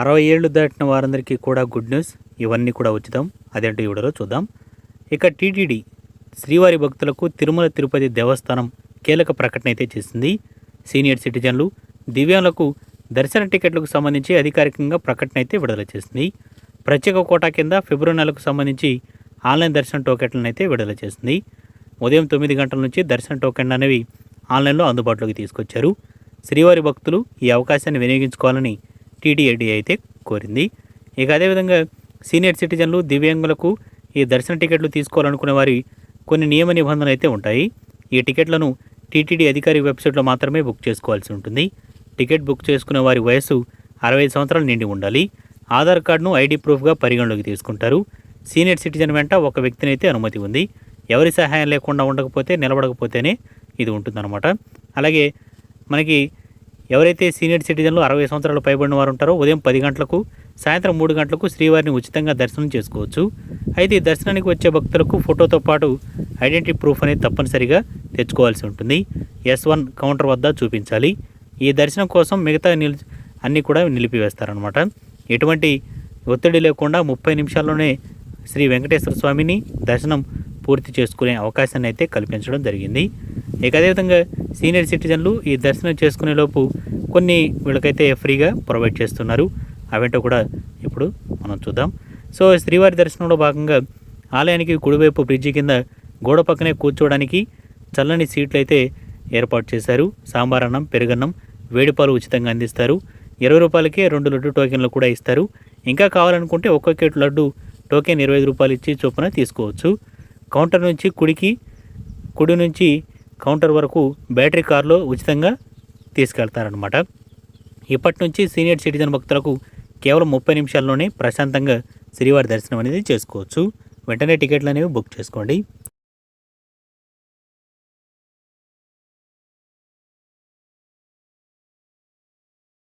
అరవై ఏళ్ళు దాటిన వారందరికీ కూడా గుడ్ న్యూస్ ఇవన్నీ కూడా ఉచితం. అదేంటో ఇవిడలో చూద్దాం. ఇక టీటీడీ శ్రీవారి భక్తులకు తిరుమల తిరుపతి దేవస్థానం కీలక ప్రకటన అయితే చేసింది. సీనియర్ సిటిజన్లు దివ్యాంగులకు దర్శన టికెట్లకు సంబంధించి అధికారికంగా ప్రకటన అయితే విడుదల చేసింది. ప్రత్యేక కోటా కింద ఫిబ్రవరి నెలకు సంబంధించి ఆన్లైన్ దర్శన టోకెట్లను అయితే విడుదల చేసింది. ఉదయం తొమ్మిది గంటల నుంచి దర్శన టోకెన్లు అనేవి ఆన్లైన్లో అందుబాటులోకి తీసుకొచ్చారు. శ్రీవారి భక్తులు ఈ అవకాశాన్ని వినియోగించుకోవాలని టీటీఏడీ అయితే కోరింది. ఇక అదేవిధంగా సీనియర్ సిటిజన్లు దివ్యాంగులకు ఈ దర్శన టికెట్లు తీసుకోవాలనుకునే వారి కొన్ని నియమ నిబంధనలు అయితే ఉంటాయి. ఈ టికెట్లను టీటీడీ అధికారి వెబ్సైట్లో మాత్రమే బుక్ చేసుకోవాల్సి ఉంటుంది. టికెట్ బుక్ చేసుకునే వారి వయసు అరవై సంవత్సరాలు నిండి ఉండాలి. ఆధార్ కార్డును ఐడి ప్రూఫ్గా పరిగణలోకి తీసుకుంటారు. సీనియర్ సిటిజన్ వెంట ఒక వ్యక్తిని అయితే అనుమతి ఉంది. ఎవరి సహాయం లేకుండా ఉండకపోతే నిలబడకపోతేనే ఇది ఉంటుందన్నమాట. అలాగే మనకి ఎవరైతే సీనియర్ సిటిజన్లు అరవై సంవత్సరాలు పైబడిన వారు ఉంటారో ఉదయం పది గంటలకు సాయంత్రం మూడు గంటలకు శ్రీవారిని ఉచితంగా దర్శనం చేసుకోవచ్చు. అయితే ఈ దర్శనానికి వచ్చే భక్తులకు ఫోటోతో పాటు ఐడెంటిటీ ప్రూఫ్ అనేది తప్పనిసరిగా తెచ్చుకోవాల్సి ఉంటుంది. ఎస్ వన్ కౌంటర్ వద్ద చూపించాలి. ఈ దర్శనం కోసం మిగతా నిల్ అన్నీ కూడా నిలిపివేస్తారనమాట ఎటువంటి ఒత్తిడి లేకుండా ముప్పై నిమిషాల్లోనే శ్రీ వెంకటేశ్వర స్వామిని దర్శనం పూర్తి చేసుకునే అవకాశాన్ని అయితే కల్పించడం జరిగింది. ఇక అదేవిధంగా సీనియర్ సిటిజన్లు ఈ దర్శనం చేసుకునే లోపు కొన్ని వీళ్ళకైతే ఫ్రీగా ప్రొవైడ్ చేస్తున్నారు. అవేంటో కూడా ఇప్పుడు మనం చూద్దాం. సో శ్రీవారి దర్శనంలో భాగంగా ఆలయానికి కుడివైపు బ్రిడ్జి కింద గోడ పక్కనే కూర్చోవడానికి చల్లని సీట్లు అయితే ఏర్పాటు చేశారు. సాంబారన్నం పెరుగన్నం వేడిపాలు ఉచితంగా అందిస్తారు. ఇరవై రూపాయలకే రెండు లడ్డు టోకెన్లు కూడా ఇస్తారు. ఇంకా కావాలనుకుంటే ఒక్కొక్క లడ్డు టోకెన్ ఇరవై ఐదు రూపాయలు ఇచ్చి చొప్పున తీసుకోవచ్చు. కౌంటర్ నుంచి కుడికి కుడి నుంచి కౌంటర్ వరకు బ్యాటరీ కార్లో ఉచితంగా తీసుకెళ్తారనమాట ఇప్పటి నుంచి సీనియర్ సిటిజన్ భక్తులకు కేవలం ముప్పై నిమిషాల్లోనే ప్రశాంతంగా శ్రీవారి దర్శనం అనేది చేసుకోవచ్చు. వెంటనే టికెట్లు అనేవి బుక్ చేసుకోండి.